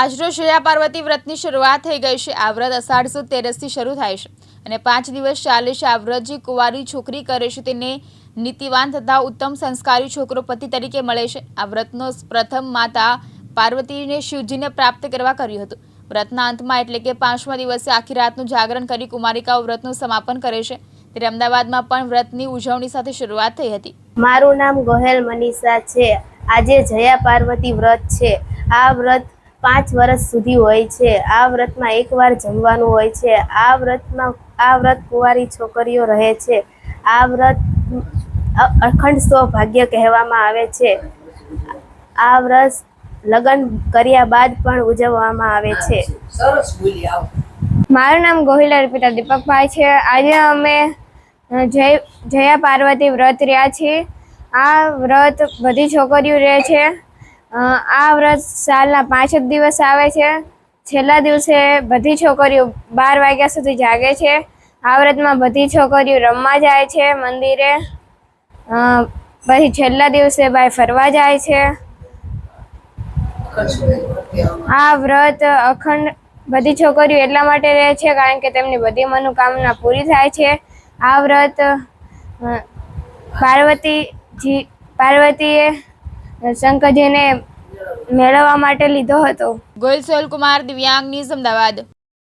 આજરોજ શ્રેયા પાર્વતી વ્રતની શરૂઆત થઈ ગઈ છે. આ વ્રત અષાઢસો તેરસથી શરૂ થાય છે અને પાંચ દિવસ ચાલે છે. આ વ્રત જે કુંવારી છોકરી કરે છે તેને નીતિવાન તથા ઉત્તમ સંસ્કારી છોકરો પતિ તરીકે મળે છે. આ વ્રતનો પ્રથમ માતા પાર્વતીને શિવજીને પ્રાપ્ત કરવા કર્યું હતું. વ્રતના અંતમાં એટલે કે પાંચમા દિવસે આખી રાતનું જાગરણ કરી કુમારિકાઓ વ્રતનું સમાપન કરે છે. ત્યારે અમદાવાદમાં પણ વ્રતની ઉજવણી સાથે શરૂઆત થઈ હતી. મારું નામ ગોહેલ મનીષા છે. આજે જયા પાર્વતી વ્રત છે. આ વ્રત પાંચ વર્ષ સુધી હોય છે. આ વ્રતમાં એકવાર જમવાનું હોય છે. આ વ્રતમાં આ વ્રત કુંવારી છોકરીઓ રહે છે. આ વ્રત અખંડ સૌભાગ્ય કહેવામાં આવે છે. આ વ્રત લગ્ન કર્યા બાદ પણ ઉજવવામાં આવે છે. મારું નામ ગોહિલા પિતા દીપકભાઈ છે. આજે અમે જય જયા પાર્વતી વ્રત રહ્યા છીએ. આ વ્રત બધી છોકરીઓ રહે છે. આ વ્રત સાલના પાંચ જ દિવસ આવે છે. છેલ્લા દિવસે બધી છોકરીઓ બાર વાગ્યા સુધી જાગે છે. આ વ્રતમાં બધી છોકરીઓ રમવા જાય છે મંદિરે. પછી છેલ્લા દિવસે બાય ફરવા જાય છે. આ વ્રત અખંડ બધી છોકરીઓ એટલા માટે રહે છે કારણ કે તેમની બધી મનોકામના પૂરી થાય છે. આ વ્રત પાર્વતીજી, પાર્વતીએ શંકરજીને મેળવવા માટે લીધો હતો. ગોયલ સોલ કુમાર દિવ્યાંગ ન્યૂઝ અમદાવાદ